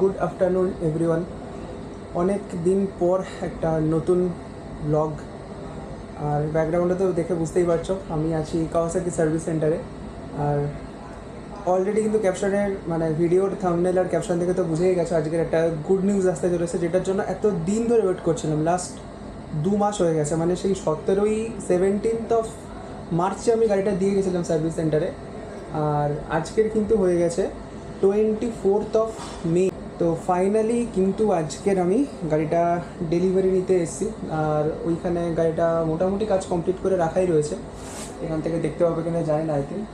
Good afternoon everyone অনেক দিন পর একটা নতুন ব্লগ আর ব্যাকগ্রাউন্ডে তো দেখে বুঝতেই পারছ, আমি আছি কাওয়াসাকি সার্ভিস সেন্টারে আর অলরেডি কিন্তু ক্যাপশনের মানে ভিডিওর থামনেল আর ক্যাপশন থেকে তো বুঝেই গেছো, আজকের একটা গুড নিউজ আসতে চলেছে, যেটার জন্য এত দিন ধরে ওয়েট করছিলাম। লাস্ট দু মাস হয়ে গেছে মানে সেই সতেরোই সেভেন্টিন্থ অফ মার্চে আমি গাড়িটা দিয়ে গেছিলাম সার্ভিস সেন্টারে আর আজকের কিন্তু হয়ে গেছে টোয়েন্টি ফোর্থ অফ মে তো ফাইনালি কিন্তু আজকের আমি গাড়িটা ডেলিভারি নিতে এসেছি। আর ওইখানে গাড়িটা মোটামুটি কাজ কমপ্লিট করে রাখাই রয়েছে। এখান থেকে দেখতে পাবে কিনা জানি না আই থিঙ্ক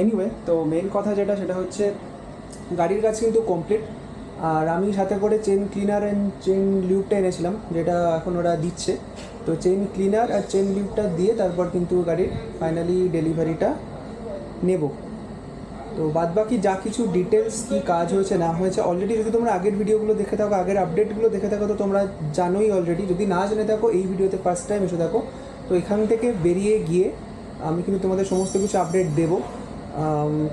এনিওয়ে তো মেন কথা যেটা, সেটা হচ্ছে গাড়ির কাজ কিন্তু কমপ্লিট আর আমি সাথে করে চেন ক্লিনার অ্যান্ড চেন লিউবটা এনেছিলাম, যেটা এখন ওরা দিচ্ছে। তো চেন ক্লিনার আর চেন লিউবটা দিয়ে তারপর কিন্তু গাড়ির ফাইনালি ডেলিভারিটা নেব। তো বাদবাকি যা কিছু ডিটেলস কি কাজ হয়েছে, না হয়েছে অলরেডি যদি তোমরা আগের ভিডিওগুলো দেখে থাকো, আগের আপডেটগুলো দেখে থাকো, তো তোমরা জানোই অলরেডি যদি না জেনে থাকো, এই ভিডিওতে ফার্স্ট টাইম এসে থাকো, তো এখান থেকে বেরিয়ে গিয়ে আমি কিন্তু তোমাদের সমস্ত কিছু আপডেট দেবো।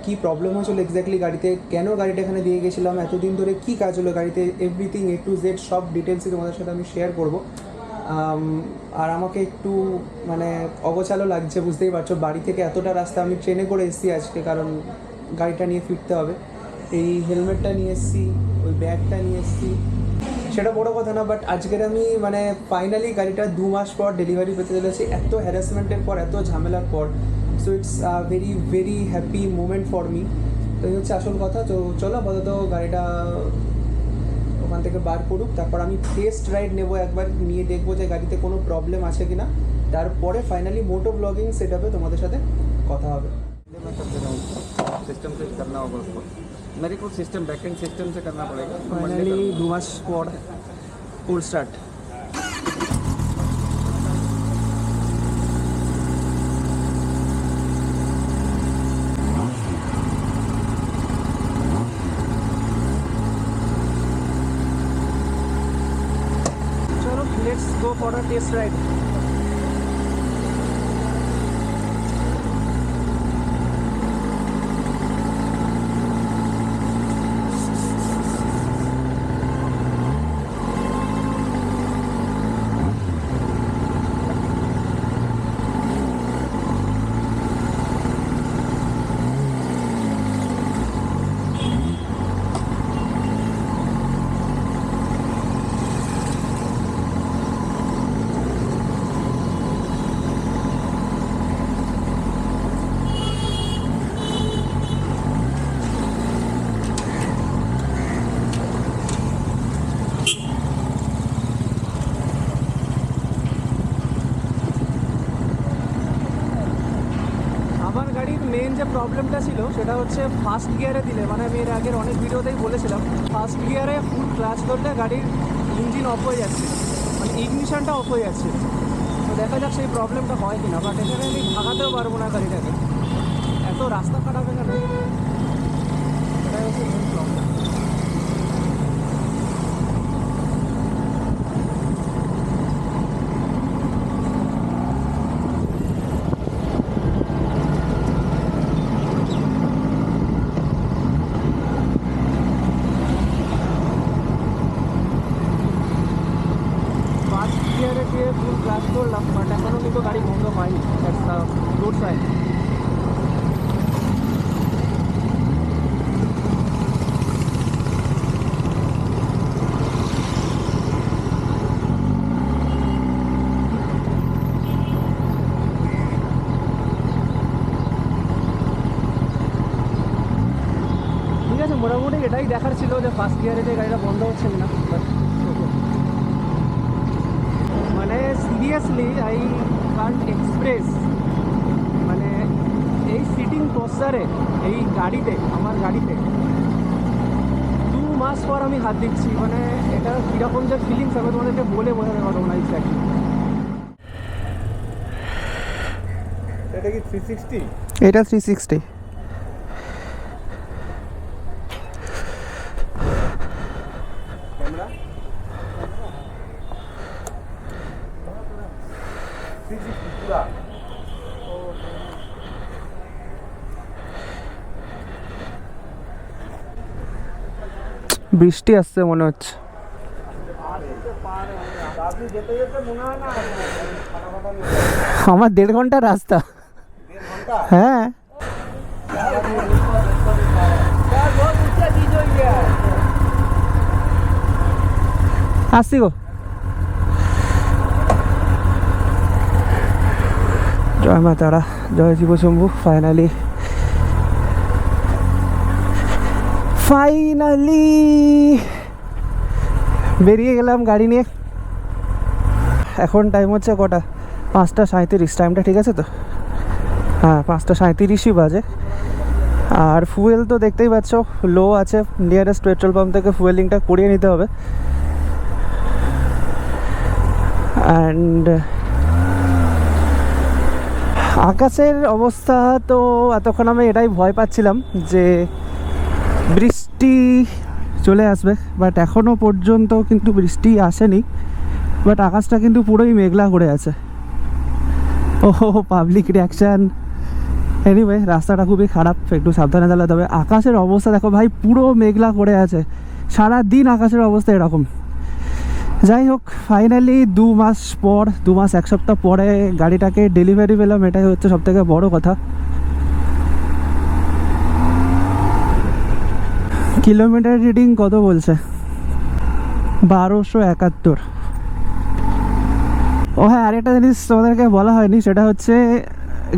কি প্রবলেম হয়েছিল এক্স্যাক্টলি গাড়িতে, কেন গাড়িটা এখানে দিয়ে গেছিলাম, এতদিন ধরে কি কাজ হলো গাড়িতে এভরিথিং এ টু জেড সব ডিটেলসই তোমাদের সাথে আমি শেয়ার করব। আর আমাকে একটু মানে অগোছালো লাগছে, বুঝতেই পারছ, বাড়ি থেকে এতটা রাস্তা আমি ট্রেনে করে এসেছি আজকে, কারণ গাড়িটা নিয়ে ফিরতে হবে। এই হেলমেটটা নিয়ে এসেছি, ওই ব্যাগটা নিয়ে এসেছি। সেটা বড় কথা না বাট আজকের আমি মানে ফাইনালি গাড়িটা দু মাস পর ডেলিভারি পেতে চলেছি। এত হ্যারাসমেন্টের পর, এত ঝামেলার পর। So it's very very happy moment for me তো এই হচ্ছে আসল কথা। তো চলো আপাতত গাড়িটা ওখান থেকে বার করুক। তারপর আমি টেস্ট রাইড নেব একবার, নিয়ে দেখব যে গাড়িতে কোনো প্রবলেম আছে কি না তারপরে ফাইনালি মোটো ব্লগিং সেট তোমাদের সাথে কথা হবে। सिस्टम से करना होगा उसको। मेरे को सिस्टम बैकेंड सिस्टम से करना पड़ेगा। Finally Duma spot full start go for a test ride. প্রবলেমটা ছিল, সেটা হচ্ছে ফার্স্ট গিয়ারে দিলে মানে আমি এর আগের অনেক ভিডিওতেই বলেছিলাম ফার্স্ট গিয়ারে ফুল ক্লাচ ধরলে গাড়ির ইঞ্জিন অফ হয়ে যাচ্ছে মানে ইগনিশনটা অফ হয়ে যাচ্ছে। তো দেখা যাক সেই প্রবলেমটা হয় কিনা বাট এখানে আমি ভাগাতেও পারব না গাড়িটাকে। এত রাস্তা খারাপ এখানে। এটাই হচ্ছে মেন প্রবলেম ফার্স্ট গিয়ারে গিয়ে ফুল ক্লাস করলাম বাট এখনও কিন্তু গাড়ি বন্ধ হয়নি দ্যাটস দ্য গুড সাইড ঠিক আছে মোটামুটি এটাই দেখার ছিল যে ফার্স্ট গিয়ারে যে গাড়িটা বন্ধ হচ্ছে না বাট মানে সিরিয়াসলি আই কান্ট এক্সপ্রেস মানে এই সিটিং এই গাড়িতে আমার গাড়িতে দু মাস পর আমি হাত দিচ্ছি মানে এটা কীরকম যে ফিলিংস আমি তোমাদেরকে বলে বোঝাতে পারব না এক্স্যাক্টলি এটা কি থ্রি সিক্সটি এটা থ্রি সিক্সটি বৃষ্টি আসছে মনে হচ্ছে। আমার দেড় ঘণ্টা রাস্তা। হ্যাঁ। আসছি গো। জয় মা তারা, জয় শিব শম্ভু ফাইনালি ফাইনালি বেরিয়ে গেলাম গাড়ি নিয়ে। এখন টাইম হচ্ছে কটা? পাঁচটা সাঁত্রিশ টাইমটা ঠিক আছে তো? হ্যাঁ পাঁচটা সাঁত্রিশই বাজে। আর ফুয়েল তো দেখতেই পাচ্ছ লো আছে। নিয়ারেস্ট পেট্রোল পাম্প থেকে ফুয়েলিংটা করিয়ে নিতে হবে। অ্যান্ড আকাশের অবস্থা তো এতক্ষণ আমি এটাই ভয় পাচ্ছিলাম যে বৃষ্টি চলে আসবে বাট এখনও পর্যন্ত কিন্তু বৃষ্টি আসেনি বাট আকাশটা কিন্তু পুরোই মেঘলা করে আছে। ও পাবলিক রিয়াকশান এনিওয়ে রাস্তাটা খুবই খারাপ, একটু সাবধানে চালাতে হবে। আকাশের অবস্থা দেখো ভাই, পুরো মেঘলা করে আছে। সারা দিন আকাশের অবস্থা এরকম। যাই হোক ফাইনালি দু মাস পর, দু মাস এক সপ্তাহ পরে গাড়িটাকে ডেলিভারি পেলাম, এটাই হচ্ছে সব থেকে বড় কথা। কিলোমিটার রিডিং কত বলছে? বারোশো একাত্তর। ও হ্যাঁ আরেকটা জিনিস তোমাদেরকে বলা হয়নি, সেটা হচ্ছে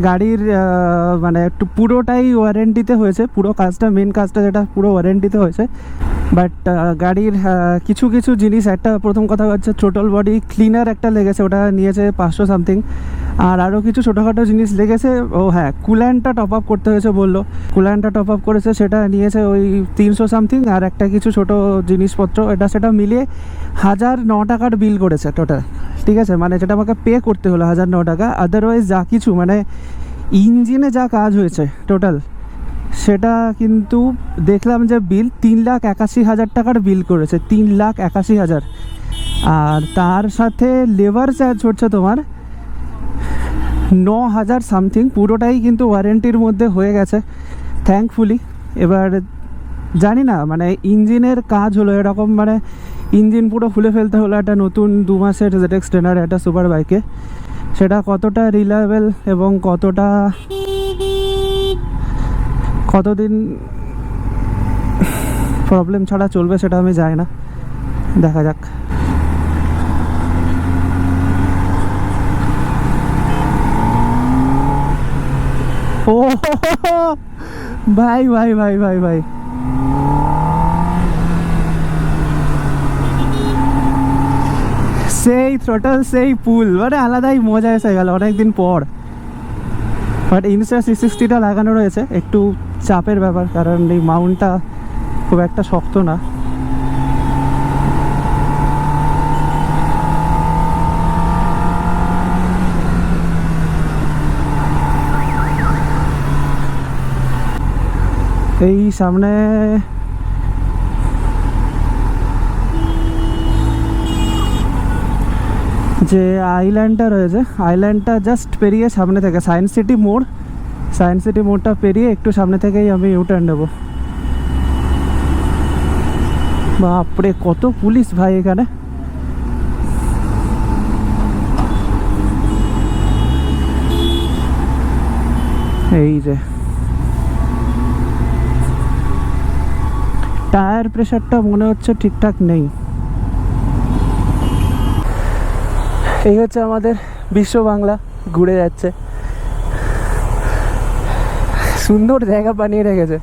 গাড়ির মানে একটু পুরোটাই ওয়ারেন্টিতে হয়েছে, পুরো কাজটা মেন কাজটা যেটা, পুরো ওয়ারেন্টিতে হয়েছে। বাট গাড়ির কিছু কিছু জিনিস, একটা প্রথম কথা হচ্ছে টোটাল বডি ক্লিনার একটা লেগেছে, ওটা নিয়েছে পাঁচশো সামথিং আর আরও কিছু ছোটোখাটো জিনিস লেগেছে, ও হ্যাঁ কুল্যান্টটা টপ আপ করতে হয়েছে বলল। কুল্যান্টটা টপ আপ করেছে, সেটা নিয়েছে ওই তিনশো সামথিং আর একটা কিছু ছোট জিনিসপত্র, এটা সেটা মিলিয়ে হাজার ন টাকার বিল করেছে টোটাল ঠিক আছে? মানে যেটা আমাকে পে করতে হলো হাজার ন টাকা আদারওয়াইজ যা কিছু মানে ইঞ্জিনে যা কাজ হয়েছে টোটাল সেটা কিন্তু দেখলাম যে বিল তিন লাখ একাশি হাজার টাকার বিল করেছে, তিন লাখ একাশি হাজার। আর তার সাথে লেবার চার্জ হচ্ছে তোমার ন হাজার সামথিং, পুরোটাই কিন্তু ওয়ারেন্টির মধ্যে হয়ে গেছে থ্যাঙ্কফুলি এবার জানি না মানে ইঞ্জিনের কাজ হলো এরকম মানে ইঞ্জিন পুরো খুলে ফেলতে হলো একটা নতুন দু মাসের জেটেক্স ট্রেনার একটা সুপার বাইকে। সেটা কতটা রিলায়েবল এবং কতটা কতদিন প্রবলেম ছাড়া চলবে সেটা আমি জানি না। দেখা যাক। ও, ভাই ভাই ভাই ভাই ভাই। সেই থ্রোটল সেই পুল মানে আলাদাই মজা এসে গেল অনেকদিন পর। বাট ইনস্টা সিক্স সিক্সটিটা লাগানো রয়েছে, একটু চাপের ব্যাপার, কারণ এই মাউন্টটা খুব একটা শক্ত না। এই সামনে যে আইল্যান্ডটা রয়েছে আইল্যান্ডটা জাস্ট পেরিয়ে সামনে থেকে সায়েন্স সিটি মোড়। সায়েন্স সিটি মোড়টা পেরিয়ে একটু সামনে থেকেই আমি ইউটার্ন নেব। বাপরে, কত পুলিশ ভাই এখানে। এই যে। টায়ার প্রেশারটা মনে হচ্ছে ঠিকঠাক নেই। এই হচ্ছে আমাদের বিশ্ব বাংলা, ঘুরে যাচ্ছে। সুন্দর জায়গা বানিয়ে রেখেছে।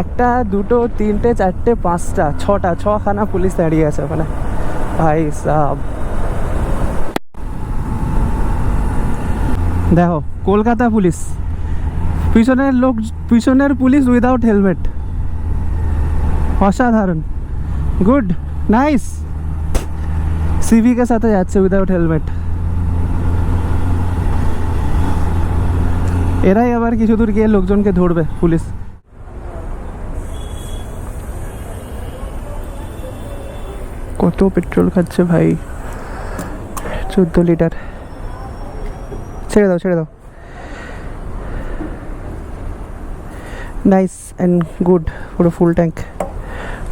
একটা, দুটো, তিনটে, চারটে, পাঁচটা, ছটা, ছখানা পুলিশ দাঁড়িয়ে আছে ওখানে। ভাই সাব। দেখো, কলকাতা পুলিশ। পিছনের লোক, পিছনের পুলিশ উইদাউট হেলমেট অসাধারণ। গুড নাইস সিভিকের সাথে যাচ্ছে উইদাউট হেলমেট এরাই আবার কিছু দূর গিয়ে লোকজনকে ধরবে, পুলিশ। কত পেট্রোল খাচ্ছে ভাই। চোদ্দ লিটার। ছেড়ে দাও ছেড়ে দাও। নাইস অ্যান্ড গুড পুরো ফুল ট্যাঙ্ক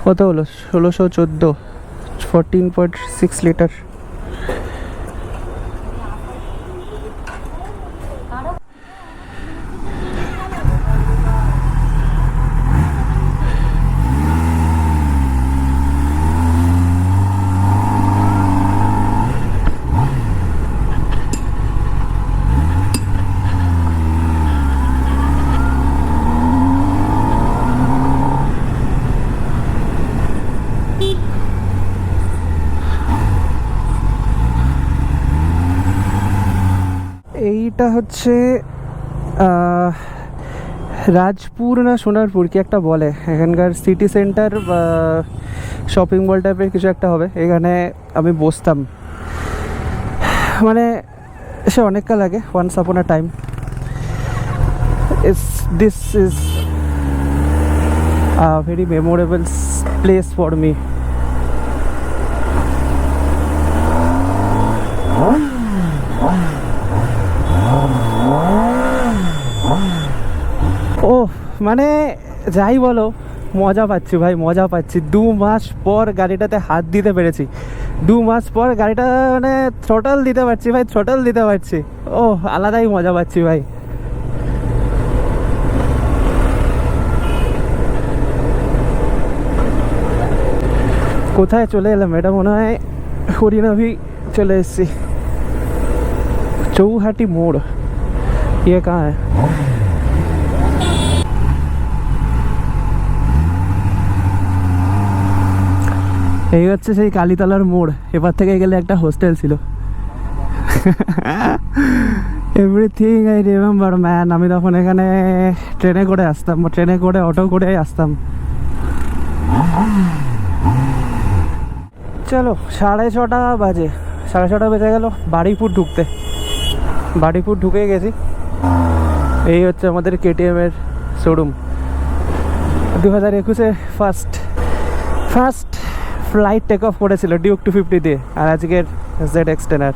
কত হলো? ষোলোশো চোদ্দ ফোরটিন পয়েন্ট সিক্স লিটার এইটা হচ্ছে রাজপুর না সোনারপুর, কি একটা বলে? এখানকার সিটি সেন্টার শপিং মল টাইপের কিছু একটা হবে। এখানে আমি বসতাম। মানে সে অনেক কাল আগে once upon a time is this is a very memorable place for me ও মানে যাই বলো, মজা পাচ্ছি ভাই, মজা পাচ্ছি। দু মাস পর গাড়িটাতে হাত দিতে পেরেছি। দু মাস পর গাড়িটা মানে থ্রোটল দিতে পারছি ভাই থ্রোটল দিতে পারছি। ও আলাদাই মজা পাচ্ছি ভাই। কোথায় চলে এলাম? এটা মনে হয় হরিনাভি চলে এসেছি। চৌহাটি মোড়। ইয়ে কাঁ এই হচ্ছে সেই কালীতলার মোড়। এবার থেকে গেলে একটা হোস্টেল ছিল। এভরিথিং আই রিমেম্বার ম্যান আমি তখন এখানে ট্রেনে করে আসতাম ট্রেনে করে অটো করে আসতাম। চলো, সাড়ে ছটা বাজে। সাড়ে ছটা বেজে গেল, বাড়িপুর ঢুকতে। বাড়িপুর ঢুকে গেছি। এই হচ্ছে আমাদের কেটিএম এর শোরুম দু হাজার একুশে first first flight take off করেছিল ডিউক টু ফিফটি দিয়ে, আর আজকের Z এক্সটেনার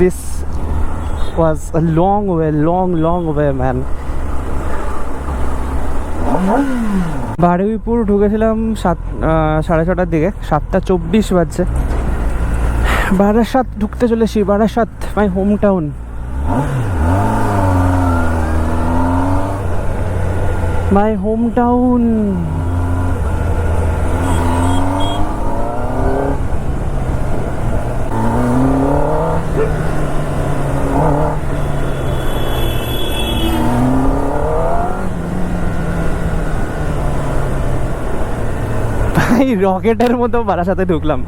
this was a long way long long way man Baruipur ঢুকেছিলাম সাত সাড়ে ছটার দিকে, সাতটা চব্বিশ বাজছে। বারাসাত ঢুকতে চলেছি, Barasat my home town my home town ভাই রকেটের মতো বারাসাতে ঢুকলাম।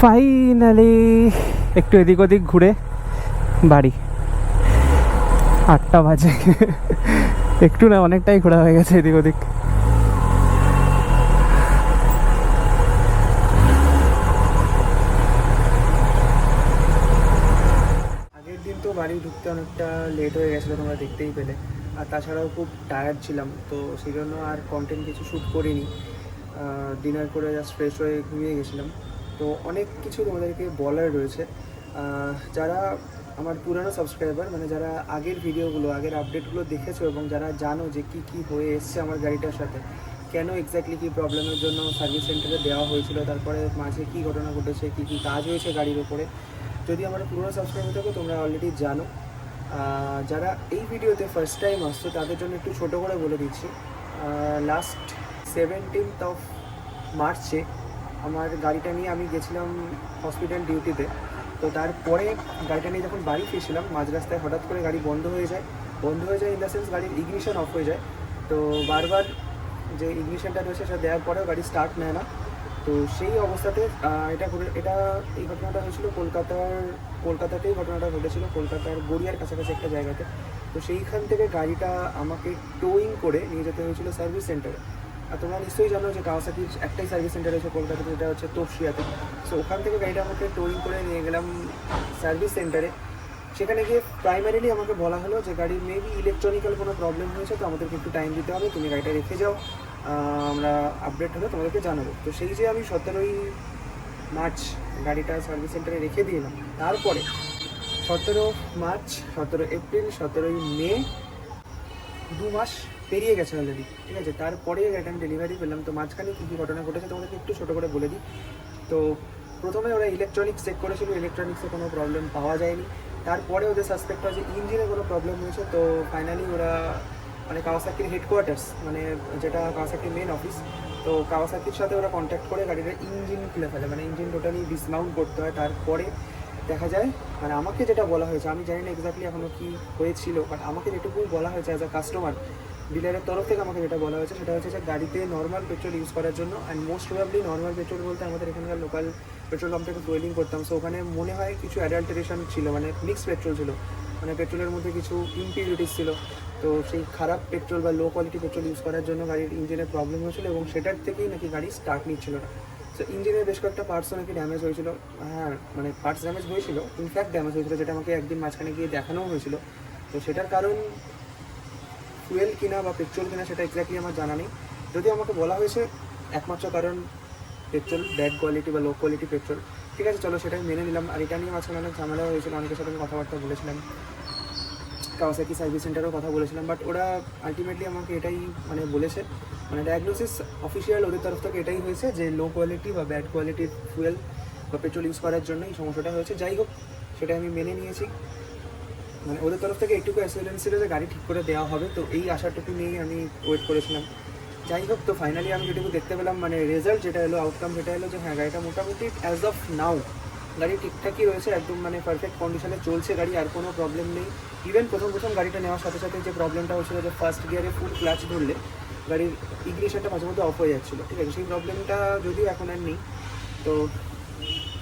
ফাইনালি একটু এদিক ওদিক ঘুরে বাড়ি। আটটা বাজে। একটু না, অনেকটাই ঘোরা হয়ে গেছে এদিক ওদিক আগের দিন তো অনেকটা লেট হয়ে গেছিল তোমরা দেখতেই পেলে। আর তাছাড়াও খুব টায়ার্ড ছিলাম, তো সেই জন্য আর কন্টেন্ট কিছু শ্যুট করিনি। ডিনার করে জাস্ট ফ্রেশ হয়ে ঘুমিয়ে গেছিলাম। তো অনেক কিছু তোমাদেরকে বলার রয়েছে। যারা আমার পুরানো সাবস্ক্রাইবার মানে যারা আগের ভিডিওগুলো আগের আপডেটগুলো দেখেছ এবং যারা জানো যে কি কি হয়ে এসছে আমার গাড়িটার সাথে, কেন এক্স্যাক্টলি কী প্রবলেমের জন্য সার্ভিস সেন্টারে দেওয়া হয়েছিল, তারপরে মাঝে কী ঘটনা ঘটেছে, কী কী কাজ হয়েছে গাড়ির ওপরে, যদি আমার পুরোনো সাবস্ক্রাইবার থাকো, তোমরা অলরেডি জানো। যারা এই ভিডিওতে ফার্স্ট টাইম আসছো, তাদের জন্য একটু ছোট করে বলে দিচ্ছি। লাস্ট সেভেন্টিন্থ অফ মার্চে আমার গাড়িটা নিয়ে আমি গেছিলাম হসপিটাল ডিউটিতে তো তারপরে গাড়িটা নিয়ে যখন বাড়ি ফিরছিলাম মাঝ রাস্তায় হঠাৎ করে গাড়ি বন্ধ হয়ে যায়। বন্ধ হয়ে যায় ইন দ্য সেন্স গাড়ির ইগনিশন অফ হয়ে যায়। তো বারবার যে ইগনিশনটা রয়েছে, সেটা দেওয়ার পরেও গাড়ি স্টার্ট নেয় না। তো সেই অবস্থাতে এটা ঘটে, এটা এই ঘটনাটা হয়েছিল কলকাতার, কলকাতাতেই ঘটনাটা ঘটেছিল, কলকাতার গড়িয়ার কাছাকাছি একটা জায়গাতে। তো সেইখান থেকে গাড়িটা আমাকে টোয়িং করে নিয়ে যেতে হয়েছিল সার্ভিস সেন্টারে আর তোমরা নিশ্চয়ই জানো যে কাওয়াসাকির একটাই সার্ভিস সেন্টার রয়েছে কলকাতাতে, যেটা হচ্ছে তপসিয়াতে। সো ওখান থেকে গাড়িটা আমাকে টোয়িং করে নিয়ে গেলাম সার্ভিস সেন্টারে সেখানে গিয়ে প্রাইমারিলি আমাকে বলা হলো যে গাড়ির মেবি ইলেকট্রনিক্যাল কোনো প্রবলেম হয়েছে, তো আমাদেরকে একটু টাইম দিতে হবে, তুমি গাড়িটা রেখে যাও। আমরা আপডেট হলে তোমাদেরকে জানাব। তো সেই যে আমি সতেরোই মার্চ গাড়িটা সার্ভিস সেন্টারে রেখে দিলাম, তারপরে সতেরো মার্চ, সতেরো এপ্রিল, সতেরোই মে, দু মাস পেরিয়ে গেছে অলরেডি ঠিক আছে? তারপরে গাড়িটা আমি ডেলিভারি পেলাম। তো মাঝখানে কী কী ঘটনা ঘটেছে তোমাদেরকে একটু ছোটো করে বলে দিই। তো প্রথমে ওরা ইলেকট্রনিক্স চেক করেছিল ইলেকট্রনিক্সে কোনো প্রবলেম পাওয়া যায়নি। তারপরে ওদের সাসপেক্ট হয় যে ইঞ্জিনে কোনো প্রবলেম হয়েছে, তো ফাইনালি ওরা মানে কাওয়াসাকির হেডকোয়ার্টার্স মানে যেটা কাওয়াসাকির মেন অফিস তো কাওয়াসাকির সাথে ওরা কন্ট্যাক্ট করে গাড়িটা ইঞ্জিন খুলে ফেলে মানে ইঞ্জিন টোটালি ডিসমাউন্ট করতে হয়। তারপরে দেখা যায় মানে আমাকে যেটা বলা হয়েছে, আমি জানি না এক্স্যাক্টলি এখনও কী হয়েছিল বাট আমাকে যেটুকু বলা হয়েছে অ্যাজ আ কাস্টমার ডিলারের তরফ থেকে আমাকে যেটা বলা হয়েছে সেটা হচ্ছে যে গাড়িতে নর্মাল পেট্রোল ইউজ করার জন্য and most probably normal petrol বলতে আমাদের এখানকার লোকাল পেট্রোল পাম্প থেকে ফুয়েলিং করতাম। সো ওখানে মনে হয় কিছু অ্যাডাল্টারেশন ছিল মানে মিক্স পেট্রোল ছিল। মানে পেট্রোলের মধ্যে কিছু ইম্পিউরিটিস ছিল। তো সেই খারাপ পেট্রোল বা লো কোয়ালিটি পেট্রোল ইউজ করার জন্য গাড়ির ইঞ্জিনের প্রবলেম হয়েছিল এবং সেটার থেকেই নাকি গাড়ি স্টার্ট নিচ্ছিল। না সো ইঞ্জিনের বেশ কয়েকটা পার্টসও নাকি ড্যামেজ হয়েছিল। হ্যাঁ মানে পার্টস ড্যামেজ হয়েছিল। ইনফ্যাক্ট ড্যামেজ হয়েছিল, যেটা আমাকে একদিন মাঝখানে গিয়ে দেখানোও হয়েছিল। তো সেটার কারণ ফুয়েল কিনা বা পেট্রোল কিনা সেটা এক্স্যাক্টলি আমার জানা নেই। যদি আমাকে বলা হয়েছে, একমাত্র কারণ পেট্রোল ব্যাড কোয়ালিটি বা লো কোয়ালিটি পেট্রোল ঠিক আছে, চলো সেটাই মেনে নিলাম। আর এটা নিয়ে মাঝখানে অনেক ঝামেলা হয়েছিল, অনেকের সাথে আমি কথাবার্তা বলেছিলাম। কাওয়াসাকি সার্ভিস সেন্টারেও কথা বলেছিলাম বাট ওরা আলটিমেটলি আমাকে এটাই মানে বলেছে। মানে ডায়াগনোসিস অফিসিয়াল ওদের তরফ থেকে এটাই হয়েছে যে লো কোয়ালিটি বা ব্যাড কোয়ালিটির ফুয়েল বা পেট্রোল ইউজ করার জন্য এই সমস্যাটা হয়েছে। যাই হোক সেটা আমি মেনে নিয়েছি। মানে ওদের তরফ থেকে এইটুকু অ্যাসুরেন্স ছিল যে গাড়ি ঠিক করে দেওয়া হবে, তো এই আশাটুকু নিয়েই আমি ওয়েট করেছিলাম। যাই হোক, তো ফাইনালি আমি যেটুকু দেখতে পেলাম মানে রেজাল্ট যেটা এলো আউটকাম যেটা এলো, যে হ্যাঁ গাড়িটা মোটামুটি অ্যাজ অফ নাও গাড়ি ঠিকঠাকই রয়েছে, একদম মানে পারফেক্ট কন্ডিশনে চলছে গাড়ি, আর কোনো প্রবলেম নেই। ইভেন প্রথম প্রথম গাড়িটা নেওয়ার সাথে সাথে যে প্রবলেমটা হচ্ছিল যে ফার্স্ট গিয়ারে ফুল ক্লাচ ধরলে, গাড়ির ইগনিশনটা মাঝে মধ্যে অফ হয়ে যাচ্ছিল, ঠিক আছে? সেই প্রবলেমটা যদিও এখন আর নেই, তো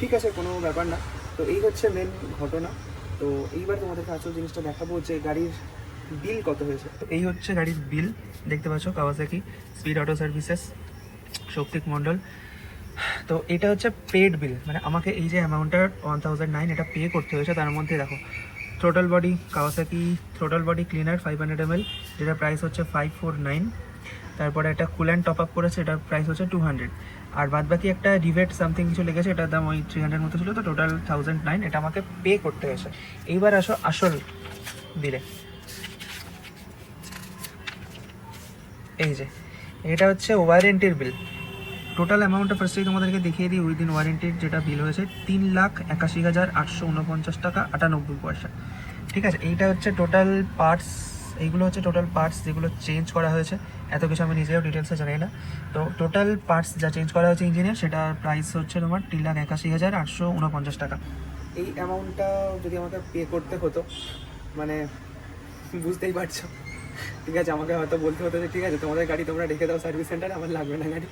ঠিক আছে, কোনো ব্যাপার না। তো এই হচ্ছে মেন ঘটনা। তো এইবার তোমাদেরকে আসল জিনিসটা দেখাবো যে গাড়ির বিল কত হয়েছে। তো এই হচ্ছে গাড়ির বিল, দেখতে পাচ্ছ কাওয়াসাকি স্পিড অটো সার্ভিসেস, শক্তিক মণ্ডল। তো এটা হচ্ছে পেড বিল মানে আমাকে এই যে অ্যামাউন্টটা ওয়ান থাউজেন্ড নাইন এটা পে করতে হয়েছে, তার মধ্যে দেখো throttle body Kawasaki throttle body cleaner five hundred M L যেটা প্রাইস হচ্ছে ফাইভ ফোর নাইন তারপরে একটা কুল্যান্ড টপ আপ করেছে, এটার প্রাইস হচ্ছে টু হান্ড্রেড আর বাদ বাকি একটা রিভেট সামথিং কিছু লেগেছে, এটার দাম ওই থ্রি হান্ড্রেড মতো ছিল, তো টোটাল থাউজেন্ড নাইন এটা আমাকে পে করতে হয়েছে। এইবার আসো আসল বিলে এই যে, এটা হচ্ছে ওয়ারেন্টির বিল টোটাল অ্যামাউন্টটা ফার্স্টেই তোমাদেরকে দেখিয়ে দিই উইদিন ওয়ারেন্টির যেটা বিল হয়েছে, তিন লাখ একাশি হাজার আটশো উনপঞ্চাশ টাকা আটানব্বই পয়সা। ঠিক আছে, এইটা হচ্ছে টোটাল পার্টস এইগুলো হচ্ছে টোটাল পার্টস যেগুলো চেঞ্জ করা হয়েছে। এত কিছু আমি নিজেও ডিটেলসে জানি না। তো টোটাল পার্টস যা চেঞ্জ করা হয়েছে ইঞ্জিনের সেটার প্রাইস হচ্ছে তোমার তিন লাখ একাশি হাজার আটশো উনপঞ্চাশ টাকা। এই অ্যামাউন্টটা যদি আমাকে পে করতে হতো মানে বুঝতেই পারছ। ঠিক আছে, আমাকে হয়তো বলতে হতো যে, ঠিক আছে, তোমাদের গাড়ি তোমরা রেখে দাও সার্ভিস সেন্টারে আমার লাগবে না গাড়ি।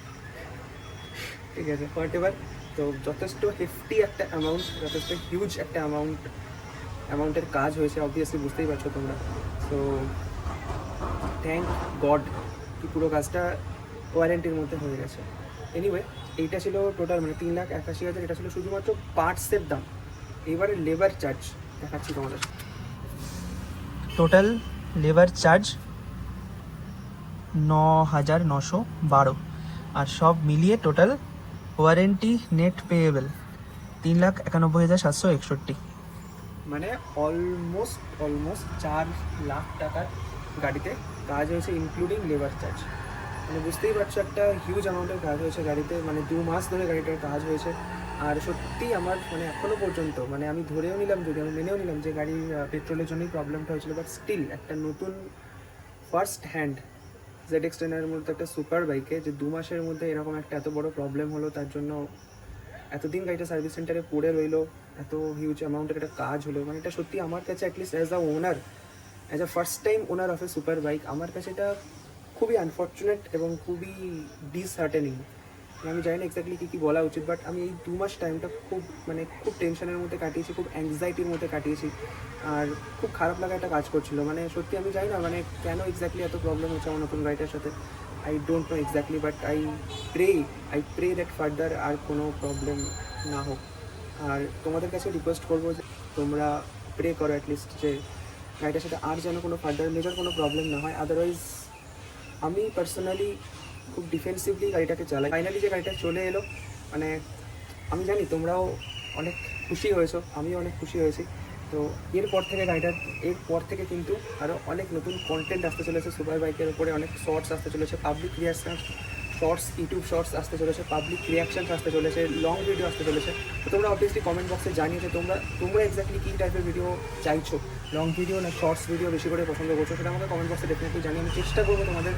ঠিক আছে হোয়াট এভার তো যথেষ্ট হেফটি একটা অ্যামাউন্ট যথেষ্ট হিউজ একটা অ্যামাউন্ট অ্যামাউন্টের কাজ হয়েছে অবভিয়াসলি বুঝতেই পারছ তোমরা। তো থ্যাংক গড কি পুরো কাজটা ওয়ারেন্টির মধ্যে হয়ে গেছে। এনিওয়ে এইটা ছিল টোটাল মানে তিন লাখ একাশি হাজার। এটা ছিল শুধুমাত্র পার্টসের দাম। এবারে লেবার চার্জ দেখাচ্ছি তোমাদের। টোটাল লেবার চার্জ ন হাজার নশো বারো। আর সব মিলিয়ে টোটাল ওয়ারেন্টি নেট পেয়েবল তিন লাখ একানব্বই হাজার সাতশো একষট্টি। মানে অলমোস্ট অলমোস্ট চার লাখ টাকার গাড়িতে কাজ হয়েছে ইনক্লুডিং লেবার চার্জ মানে বুঝতেই পারছ, একটা হিউজ অ্যামাউন্টের কাজ হয়েছে গাড়িতে মানে দু মাস ধরে গাড়িটার কাজ হয়েছে। আর সত্যি আমার মানে এখনও পর্যন্ত মানে আমি ধরেও নিলাম, যদি আমি মেনেও নিলাম যে গাড়ির পেট্রোলের জন্যই প্রবলেমটা হয়েছিল বাট স্টিল একটা নতুন ফার্স্ট হ্যান্ড জেড এক্স টেনের মধ্যে একটা সুপার বাইকে যে দু মাসের মধ্যে এরকম একটা এত বড় প্রবলেম হলো, তার জন্য এতদিন গাড়িটা সার্ভিস সেন্টারে পড়ে রইল, এত হিউজ অ্যামাউন্টের একটা কাজ হলো। মানে এটা সত্যি আমার কাছে at least as a owner as a first time owner of a super bike আমার কাছে এটা খুবই আনফর্চুনেট এবং খুবই ডিসহার্টেনিং আমি জানি না এক্স্যাক্টলি কী কী বলা উচিত বাট আমি এই দু মাস টাইমটা খুব মানে খুব টেনশনের মধ্যে কাটিয়েছি, খুব অ্যাংজাইটির মধ্যে কাটিয়েছি আর খুব খারাপ লাগা একটা কাজ করছিল। মানে সত্যি আমি জানি না মানে কেন এক্স্যাক্টলি এত প্রবলেম হচ্ছে আমার নতুন গাড়িটার সাথে? I don't know exactly but I pray I pray that further আর কোনো প্রবলেম না হোক। আর তোমাদের কাছে রিকোয়েস্ট করব যে তোমরা প্রে করো অ্যাটলিস্ট যে গাড়িটার সাথে আর যেন কোনো ফার্দার মেজর কোনো প্রবলেম না হয়। আদারওয়াইজ আমি পার্সোনালি খুব ডিফেন্সিভলি গাড়িটাকে চালাই। ফাইনালি যে গাড়িটা চলে এলো মানে আমি জানি তোমরাও অনেক খুশি হয়েছো, আমিও অনেক খুশি হয়েছি। তো এরপর থেকে গাড়িটার, এরপর থেকে কিন্তু আরও অনেক নতুন কন্টেন্ট আসতে চলেছে। সুপার বাইকের উপরে অনেক শর্টস আসতে চলেছে public reaction shorts YouTube shorts আসতে চলেছে পাবলিক রিয়াকশনস আসতে চলেছে লং ভিডিও আসতে চলেছে। তো তোমরা অবভিয়াসলি কমেন্ট বক্সে জানিয়ে যে তোমরা তোমরা এক্স্যাক্টলি কী টাইপের ভিডিও চাইছো। লং ভিডিও না শর্টস ভিডিও বেশি করে পছন্দ করছ, সেটা আমাকে কমেন্ট বক্সে ডেফিনেটলি জানিয়ে আমি চেষ্টা করব তোমাদের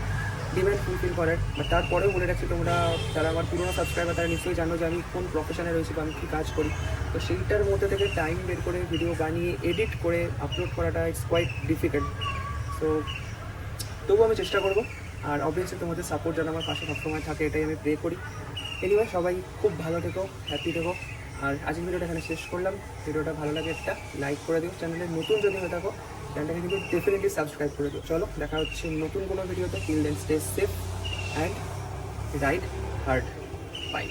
ডিমান্ড ফুলফিল করার। বা তারপরেও বলে রাখছি, তোমরা যারা আমার পুরোনো সাবস্ক্রাইবার তারা নিশ্চয়ই জানো যে আমি কোন প্রফেশনে রয়েছি বা আমি কী কাজ করি। তো সেইটার মধ্যে থেকে টাইম বের করে ভিডিও বানিয়ে এডিট করে আপলোড করাটা ইটস কোয়াইট ডিফিকাল্ট সো তবুও আমি চেষ্টা করব। আর অবভিয়াসলি তোমাদের সাপোর্ট যেন আমার পাশে সবসময় থাকে, এটাই আমি প্রে করি। এনিওয়ে সবাই খুব ভালো থেকো হ্যাপি থেকো। আর আজকের ভিডিওটা এখানে শেষ করলাম। ভিডিওটা ভালো লাগে একটা লাইক করে দিও। চ্যানেলে নতুন যদি হয়ে থাকো, চ্যানেলটাকে কিন্তু ডেফিনেটলি সাবস্ক্রাইব করে দিও। চলো, দেখা হচ্ছে নতুন কোনো ভিডিওতে। Till then stay safe and ride hard bye